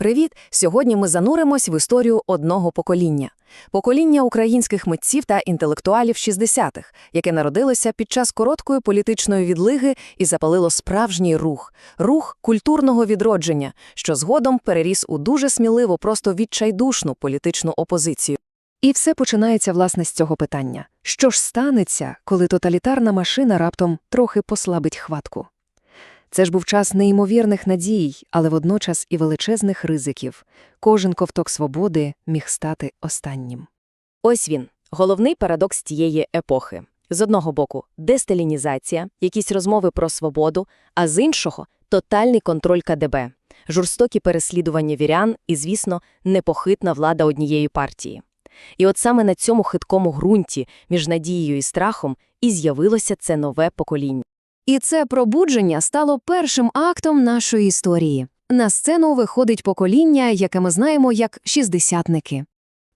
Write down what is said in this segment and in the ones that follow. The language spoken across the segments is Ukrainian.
Привіт! Сьогодні ми зануримось в історію одного покоління. Покоління українських митців та інтелектуалів 60-х, яке народилося під час короткої політичної відлиги і запалило справжній рух – рух культурного відродження, що згодом переріс у дуже сміливо, просто відчайдушну політичну опозицію. І все починається, власне, з цього питання. Що ж станеться, коли тоталітарна машина раптом трохи послабить хватку? Це ж був час неймовірних надій, але водночас і величезних ризиків. Кожен ковток свободи міг стати останнім. Ось він, головний парадокс тієї епохи. З одного боку – десталінізація, якісь розмови про свободу, а з іншого – тотальний контроль КДБ, жорстокі переслідування вірян і, звісно, непохитна влада однієї партії. І от саме на цьому хиткому ґрунті між надією і страхом і з'явилося це нове покоління. І це пробудження стало першим актом нашої історії. На сцену виходить покоління, яке ми знаємо як шістдесятники.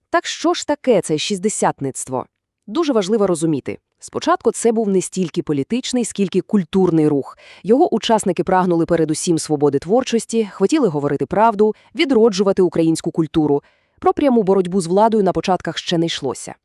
Так що ж таке це шістдесятництво? Дуже важливо розуміти. Спочатку це був не стільки політичний, скільки культурний рух. Його учасники прагнули передусім свободи творчості, хотіли говорити правду, відроджувати українську культуру. Про пряму боротьбу з владою на початках ще не йшлося.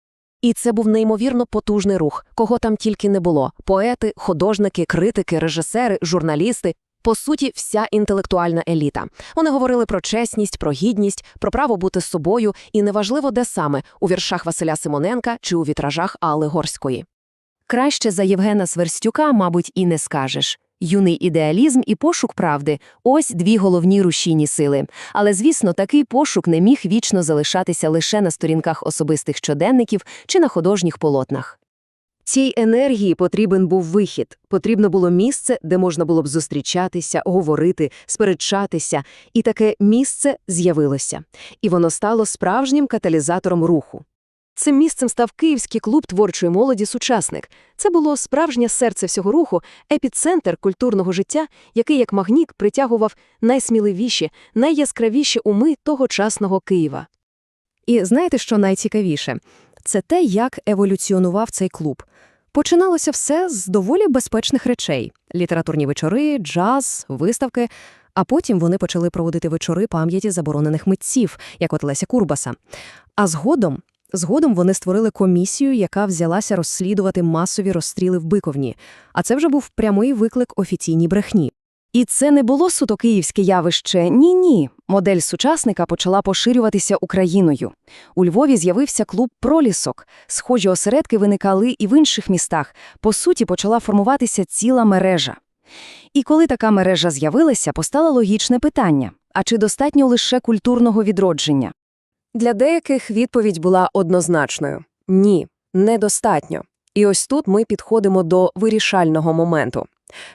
І це був неймовірно потужний рух, кого там тільки не було: поети, художники, критики, режисери, журналісти. По суті, вся інтелектуальна еліта. Вони говорили про чесність, про гідність, про право бути собою, і неважливо, де саме у віршах Василя Симоненка чи у вітражах Алли Горської. Краще за Євгена Сверстюка, мабуть, і не скажеш. Юний ідеалізм і пошук правди – ось дві головні рушійні сили. Але, звісно, такий пошук не міг вічно залишатися лише на сторінках особистих щоденників чи на художніх полотнах. Цій енергії потрібен був вихід, потрібно було місце, де можна було б зустрічатися, говорити, сперечатися, і таке місце з'явилося. І воно стало справжнім каталізатором руху. Цим місцем став Київський клуб творчої молоді «Сучасник». Це було справжнє серце всього руху, епіцентр культурного життя, який як магнік притягував найсміливіші, найяскравіші уми тогочасного Києва. І знаєте, що найцікавіше? Це те, як еволюціонував цей клуб. Починалося все з доволі безпечних речей – літературні вечори, джаз, виставки, а потім вони почали проводити вечори пам'яті заборонених митців, як от Леся Курбаса. А згодом Згодом вони створили комісію, яка взялася розслідувати масові розстріли в Биковні, а це вже був прямий виклик офіційній брехні. І це не було суто київське явище. Ні, ні. Модель сучасника почала поширюватися Україною. У Львові з'явився клуб пролісок. Схожі осередки виникали і в інших містах. По суті, почала формуватися ціла мережа. І коли така мережа з'явилася, постало логічне питання: а чи достатньо лише культурного відродження? Для деяких відповідь була однозначною – ні, недостатньо. І ось тут ми підходимо до вирішального моменту.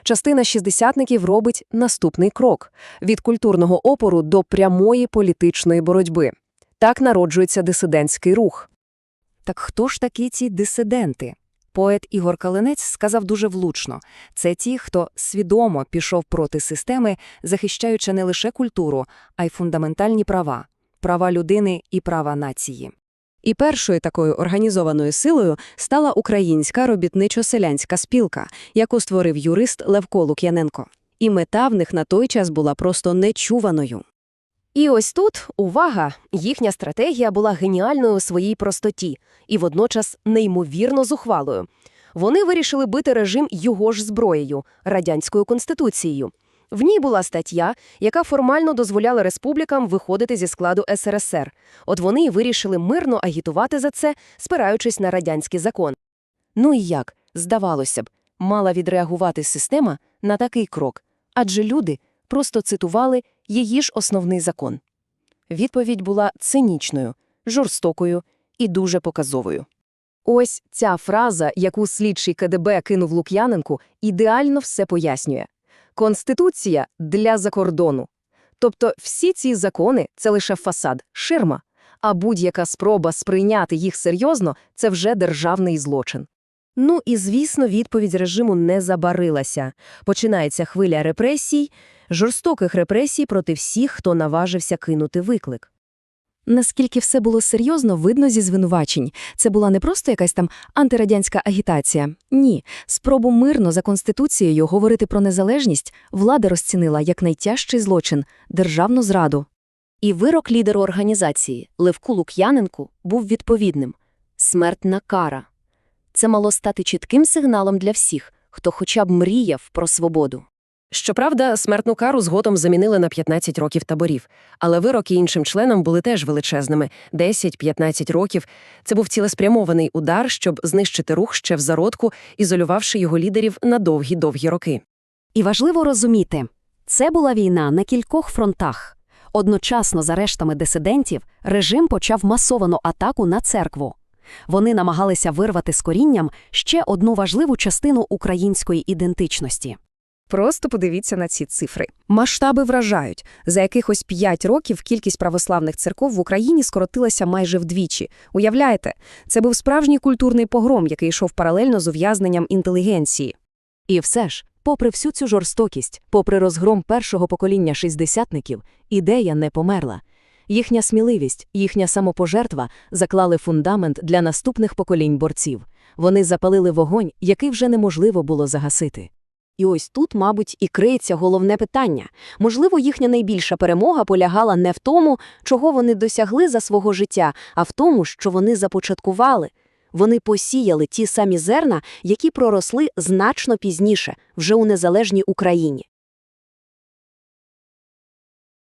Частина шістдесятників робить наступний крок – від культурного опору до прямої політичної боротьби. Так народжується дисидентський рух. Так хто ж такі ці дисиденти? Поет Ігор Калинець сказав дуже влучно – це ті, хто свідомо пішов проти системи, захищаючи не лише культуру, а й фундаментальні права права людини і права нації. І першою такою організованою силою стала українська робітничо-селянська спілка, яку створив юрист Левко Лук'яненко. І мета в них на той час була просто нечуваною. І ось тут, увага, їхня стратегія була геніальною у своїй простоті і водночас неймовірно зухвалою. Вони вирішили бити режим його ж зброєю радянською конституцією. В ній була стаття, яка формально дозволяла республікам виходити зі складу СРСР. От вони й вирішили мирно агітувати за це, спираючись на радянський закон. Ну і як, здавалося б, мала відреагувати система на такий крок, адже люди просто цитували її ж основний закон. Відповідь була цинічною, жорстокою і дуже показовою. Ось ця фраза, яку слідчий КДБ кинув Лук'яненку, ідеально все пояснює. Конституція для закордону. Тобто всі ці закони це лише фасад, ширма, а будь-яка спроба сприйняти їх серйозно це вже державний злочин. Ну і, звісно, відповідь режиму не забарилася. Починається хвиля репресій, жорстоких репресій проти всіх, хто наважився кинути виклик. Наскільки все було серйозно, видно зі звинувачень. Це була не просто якась там антирадянська агітація. Ні, спробу мирно за конституцією говорити про незалежність влада розцінила як найтяжчий злочин державну зраду. І вирок лідеру організації Левку Лук'яненку був відповідним – смертна кара. Це мало стати чітким сигналом для всіх, хто хоча б мріяв про свободу. Щоправда, смертну кару згодом замінили на 15 років таборів, але вироки іншим членам були теж величезними – 10-15 років. Це був цілеспрямований удар, щоб знищити рух ще в зародку, ізолювавши його лідерів на довгі-довгі роки. І важливо розуміти, це була війна на кількох фронтах. Одночасно з арештами дисидентів режим почав масовану атаку на церкву. Вони намагалися вирвати з корінням ще одну важливу частину української ідентичності. Просто подивіться на ці цифри. Масштаби вражають. За якихось 5 років кількість православних церков в Україні скоротилася майже вдвічі. Уявляєте? Це був справжній культурний погром, який йшов паралельно з ув'язненням інтелігенції. І все ж, попри всю цю жорстокість, попри розгром першого покоління шістдесятників, ідея не померла. Їхня сміливість, їхня самопожертва заклали фундамент для наступних поколінь борців. Вони запалили вогонь, який вже неможливо було загасити. І ось тут, мабуть, і криється головне питання. Можливо, їхня найбільша перемога полягала не в тому, чого вони досягли за свого життя, а в тому, що вони започаткували. Вони посіяли ті самі зерна, які проросли значно пізніше, вже у незалежній Україні.